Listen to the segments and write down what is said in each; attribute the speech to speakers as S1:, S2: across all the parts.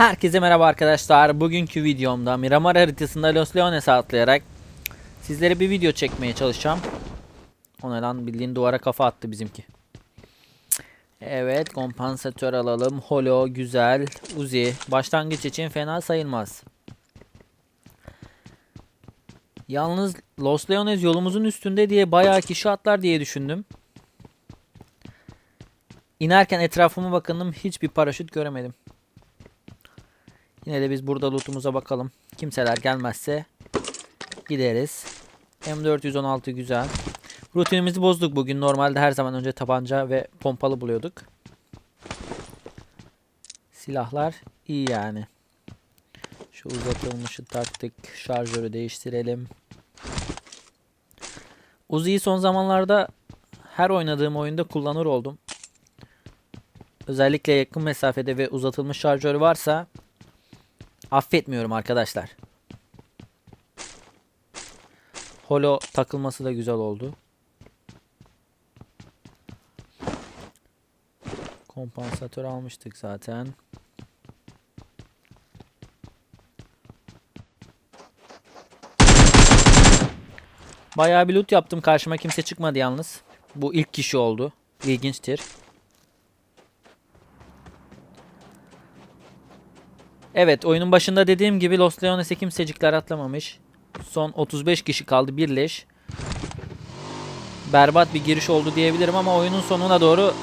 S1: Herkese merhaba arkadaşlar. Bugünkü videomda Miramar haritasında Los Leones'e atlayarak sizlere bir video çekmeye çalışacağım. O ne lan bildiğin duvara kafa attı bizimki. Evet kompansatör alalım. Holo güzel. Uzi başlangıç için fena sayılmaz. Yalnız Los Leones yolumuzun üstünde diye bayağı kişi atlar diye düşündüm. İnerken etrafıma bakındım hiçbir paraşüt göremedim. Yine de biz burada lootumuza bakalım. Kimseler gelmezse gideriz. M416 güzel. Rutinimizi bozduk bugün. Normalde her zaman önce tabanca ve pompalı buluyorduk. Silahlar iyi yani. Şu uzatılmışı taktık. Şarjörü değiştirelim. Uzi'yi son zamanlarda her oynadığım oyunda kullanır oldum. Özellikle yakın mesafede ve uzatılmış şarjörü varsa affetmiyorum arkadaşlar. Holo takılması da güzel oldu. Kompansatör almıştık zaten. Bayağı bir loot yaptım. Karşıma kimse çıkmadı yalnız. Bu ilk kişi oldu. İlginçtir. Evet oyunun başında dediğim gibi Los Leones'e kimsecikler atlamamış. Son 35 kişi kaldı birleş. Berbat bir giriş oldu diyebilirim ama oyunun sonuna doğru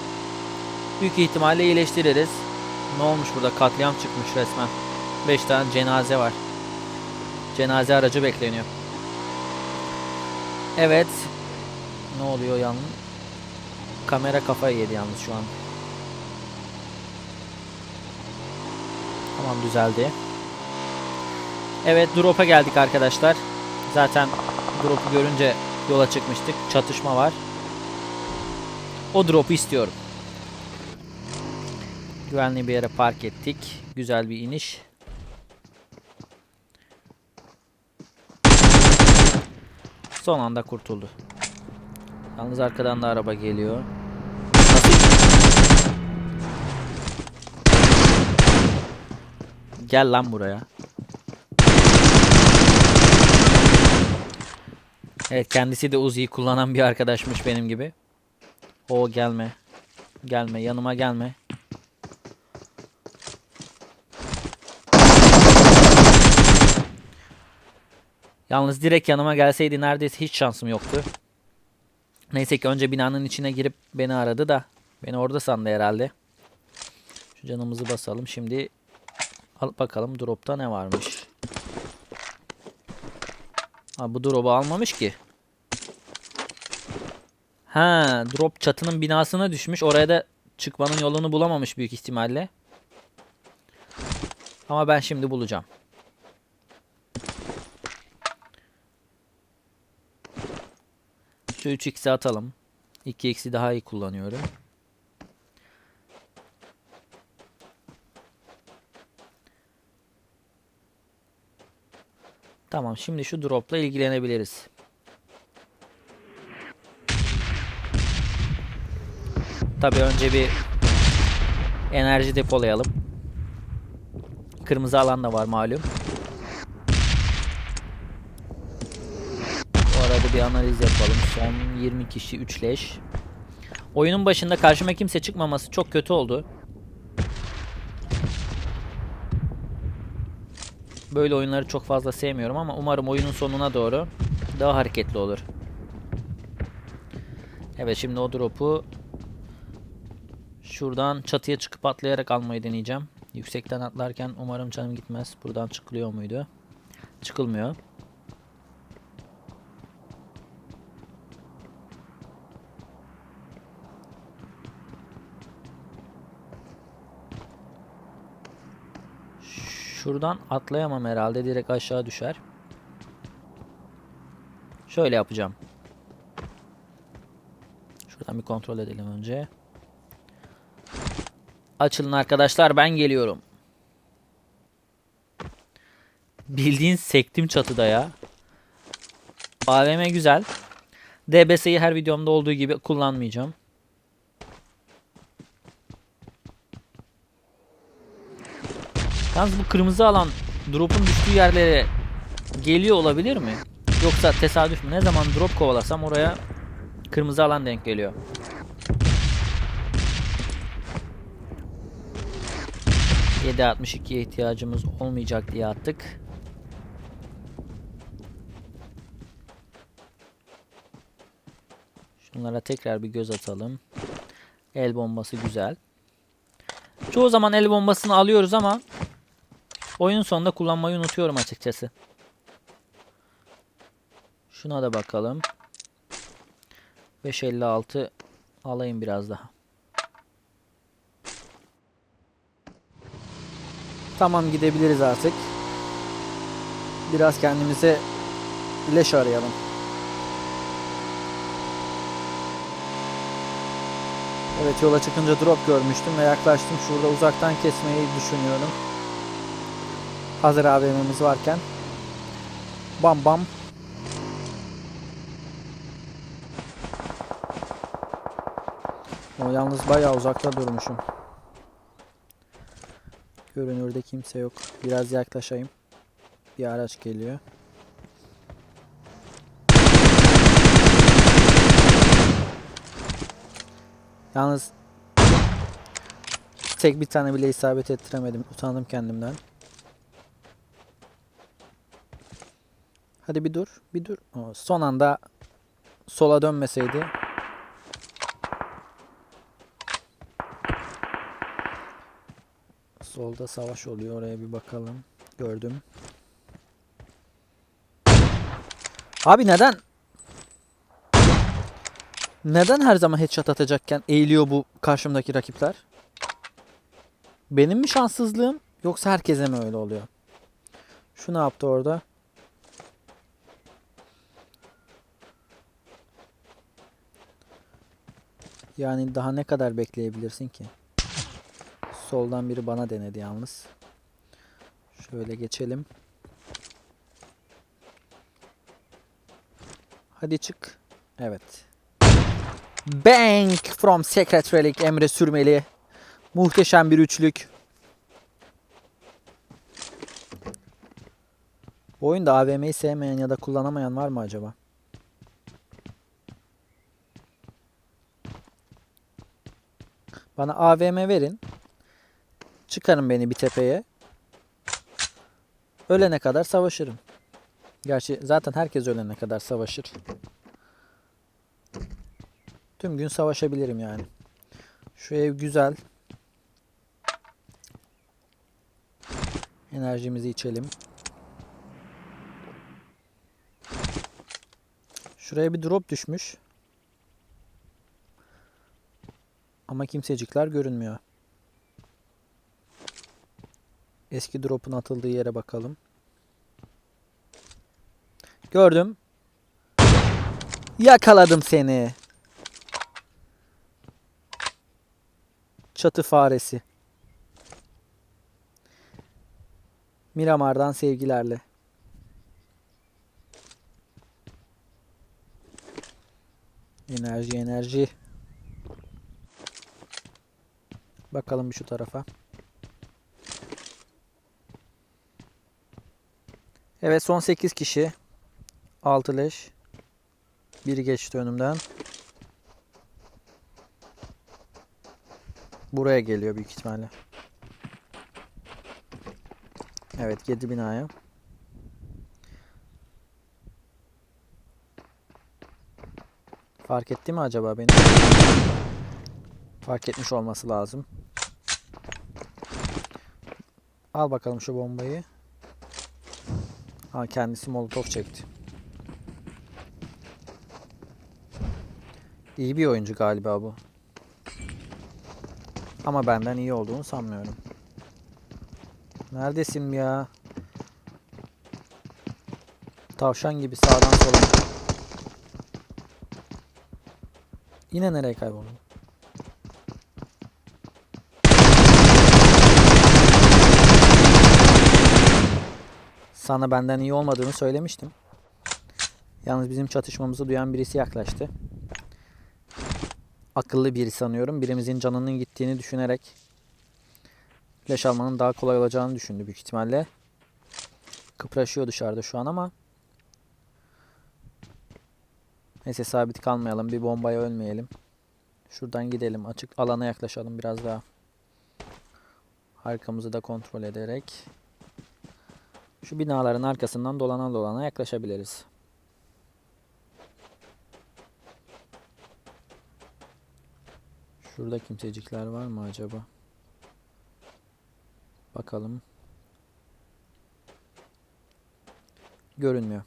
S1: büyük ihtimalle iyileştiririz. Ne olmuş burada katliam çıkmış resmen. 5 tane cenaze var. Cenaze aracı bekleniyor. Evet. Ne oluyor yalnız? Kamera kafayı yedi yalnız şu an. Tamam düzeldi. Evet drop'a geldik arkadaşlar. Zaten drop'u görünce yola çıkmıştık. Çatışma var. O drop'u istiyorum. Güvenli bir yere park ettik. Güzel bir iniş. Son anda kurtuldu. Yalnız arkadan da araba geliyor. Gel lan buraya. Evet kendisi de Uzi'yi kullanan bir arkadaşmış benim gibi. O gelme. Gelme yanıma gelme. Yalnız direkt yanıma gelseydi neredeyse hiç şansım yoktu. Neyse ki önce binanın içine girip beni aradı da. Beni orada sandı herhalde. Şu canımızı basalım. Şimdi Alıp bakalım dropta ne varmış. Ha bu drop'u almamış ki. Ha drop çatının binasına düşmüş. Oraya da çıkmanın yolunu bulamamış büyük ihtimalle. Ama ben şimdi bulacağım. Şu 3x'i atalım. 2x'i daha iyi kullanıyorum. Tamam şimdi şu dropla ilgilenebiliriz. Tabii önce bir enerji depolayalım. Kırmızı alan da var malum. Bu arada bir analiz yapalım. Son 20 kişi 3 leş. Oyunun başında karşıma kimse çıkmaması çok kötü oldu. Böyle oyunları çok fazla sevmiyorum ama umarım oyunun sonuna doğru daha hareketli olur. Evet şimdi o drop'u şuradan çatıya çıkıp atlayarak almayı deneyeceğim. Yüksekten atlarken umarım canım gitmez. Buradan çıkılıyor muydu? Çıkılmıyor. Şuradan atlayamam herhalde. Direkt aşağı düşer. Şöyle yapacağım. Şuradan bir kontrol edelim önce. Açılın arkadaşlar ben geliyorum. Bildiğin sektim çatıda ya. AVM güzel. DBS'yi her videomda olduğu gibi kullanmayacağım. Yalnız bu kırmızı alan drop'un düştüğü yerlere geliyor olabilir mi? Yoksa tesadüf mü? Ne zaman drop kovalasam oraya kırmızı alan denk geliyor. ...7.62'ye ihtiyacımız olmayacak diye attık. Şunlara tekrar bir göz atalım. El bombası güzel. Çoğu zaman el bombasını alıyoruz ama oyun sonunda kullanmayı unutuyorum açıkçası. Şuna da bakalım. 556 alayım biraz daha. Tamam gidebiliriz artık. Biraz kendimize leş arayalım. Evet yola çıkınca drop görmüştüm ve yaklaştım. Şurada uzaktan kesmeyi düşünüyorum. Hazır AVM'miz varken. Bam bam. O yalnız bayağı uzakta durmuşum. Görünürde kimse yok. Biraz yaklaşayım. Bir araç geliyor. Yalnız tek bir tane bile isabet ettiremedim. Utandım kendimden. Hadi bir dur, bir dur. Son anda sola dönmeseydi. Solda savaş oluyor. Oraya bir bakalım. Gördüm. Abi neden? Neden her zaman headshot atacakken eğiliyor bu karşımdaki rakipler? Benim mi şanssızlığım yoksa herkese mi öyle oluyor? Şu ne yaptı orada? Yani daha ne kadar bekleyebilirsin ki? Soldan biri bana denedi yalnız. Şöyle geçelim. Hadi çık. Evet. Bank from Secretariat Emre Sürmeli. Muhteşem bir üçlük. Bu oyunda AVM'yi sevmeyen ya da kullanamayan var mı acaba? Bana AVM verin. Çıkarın beni bir tepeye. Ölene kadar savaşırım. Gerçi zaten herkes ölene kadar savaşır. Tüm gün savaşabilirim yani. Şu ev güzel. Enerjimizi içelim. Şuraya bir drop düşmüş. Ama kimsecikler görünmüyor. Eski drop'un atıldığı yere bakalım. Gördüm. Yakaladım seni. Çatı faresi. Miramar'dan sevgilerle. Enerji enerji. Bakalım bir şu tarafa. Evet son 8 kişi. 6 leş. Biri geçti önümden. Buraya geliyor büyük ihtimalle. Evet girdi binaya. Fark etti mi acaba beni? Fark etmiş olması lazım. Al bakalım şu bombayı. Ha kendisi molotof çekti. İyi bir oyuncu galiba bu. Ama benden iyi olduğunu sanmıyorum. Neredesin ya? Tavşan gibi sağdan sola. Yine nereye kayboldun? Sana benden iyi olmadığını söylemiştim. Yalnız bizim çatışmamızı duyan birisi yaklaştı. Akıllı biri sanıyorum. Birimizin canının gittiğini düşünerek leş almanın daha kolay olacağını düşündü büyük ihtimalle. Kıpraşıyor dışarıda şu an ama. Neyse sabit kalmayalım. Bir bombaya ölmeyelim. Şuradan gidelim. Açık alana yaklaşalım biraz daha. Arkamızı da kontrol ederek. Şu binaların arkasından dolana dolana yaklaşabiliriz. Şurada kimsecikler var mı acaba? Bakalım. Görünmüyor.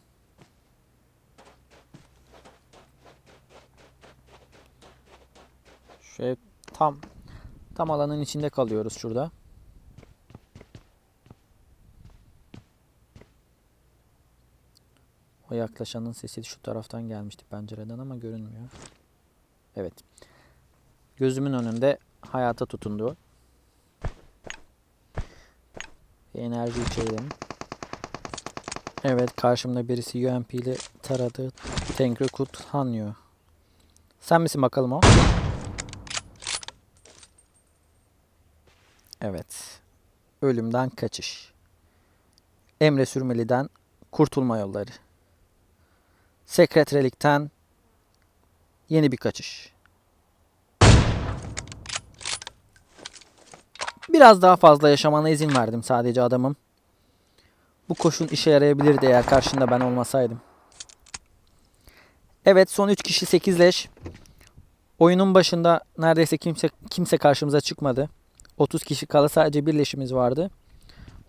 S1: Şöyle tam tam alanın içinde kalıyoruz şurada. O yaklaşanın sesi şu taraftan gelmişti pencereden ama görünmüyor. Evet. Gözümün önünde hayata tutundu. Bir enerji içelim. Evet karşımda birisi UMP ile taradı. Tenkrekut Hanyo. Sen misin bakalım o? Evet. Ölümden kaçış. Emre Sürmeli'den kurtulma yolları. Sekretrelikten yeni bir kaçış. Biraz daha fazla yaşamana izin verdim sadece adamım. Bu koşun işe yarayabilirdi eğer karşında ben olmasaydım. Evet son 3 kişi 8 leş. Oyunun başında neredeyse kimse kimse karşımıza çıkmadı. 30 kişi kala sadece bir leşimiz vardı.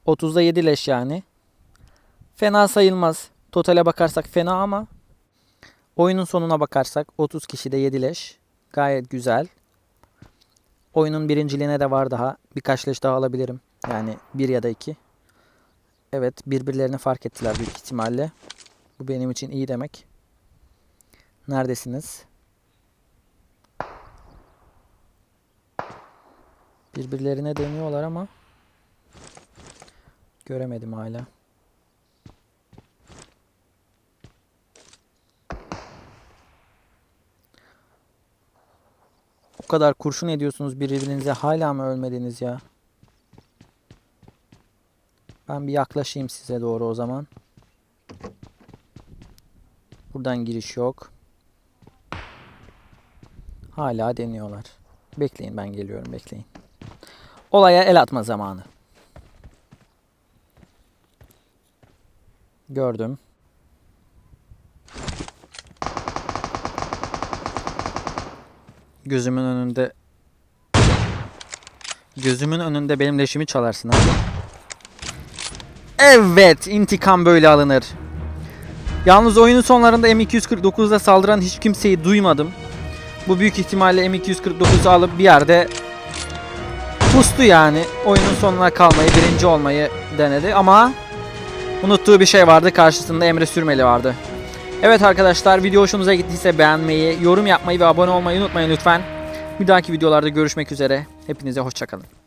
S1: 30'da 7 leş yani. Fena sayılmaz. Totale bakarsak fena ama oyunun sonuna bakarsak 30 kişide 7 leş. Gayet güzel. Oyunun birinciliğine de var daha. Birkaç leş daha alabilirim. Yani bir ya da iki. Evet birbirlerini fark ettiler büyük ihtimalle. Bu benim için iyi demek. Neredesiniz? Birbirlerine deniyorlar ama göremedim hala. Kadar kurşun ediyorsunuz birbirinize hala mı ölmediniz ya? Ben bir yaklaşayım size doğru o zaman. Buradan giriş yok. Hala deniyorlar. Bekleyin ben geliyorum bekleyin. Olaya el atma zamanı. Gördüm. Gözümün önünde Gözümün önünde benim leşimi çalarsın abi. Evet, intikam böyle alınır. Yalnız oyunun sonlarında M249'da saldıran hiç kimseyi duymadım. Bu büyük ihtimalle M249'u alıp bir yerde pustu yani. Oyunun sonuna kalmayı, birinci olmayı denedi ama unuttuğu bir şey vardı. Karşısında Emre Sürmeli vardı. Evet arkadaşlar video hoşunuza gittiyse beğenmeyi, yorum yapmayı ve abone olmayı unutmayın lütfen. Bir dahaki videolarda görüşmek üzere. Hepinize hoşçakalın.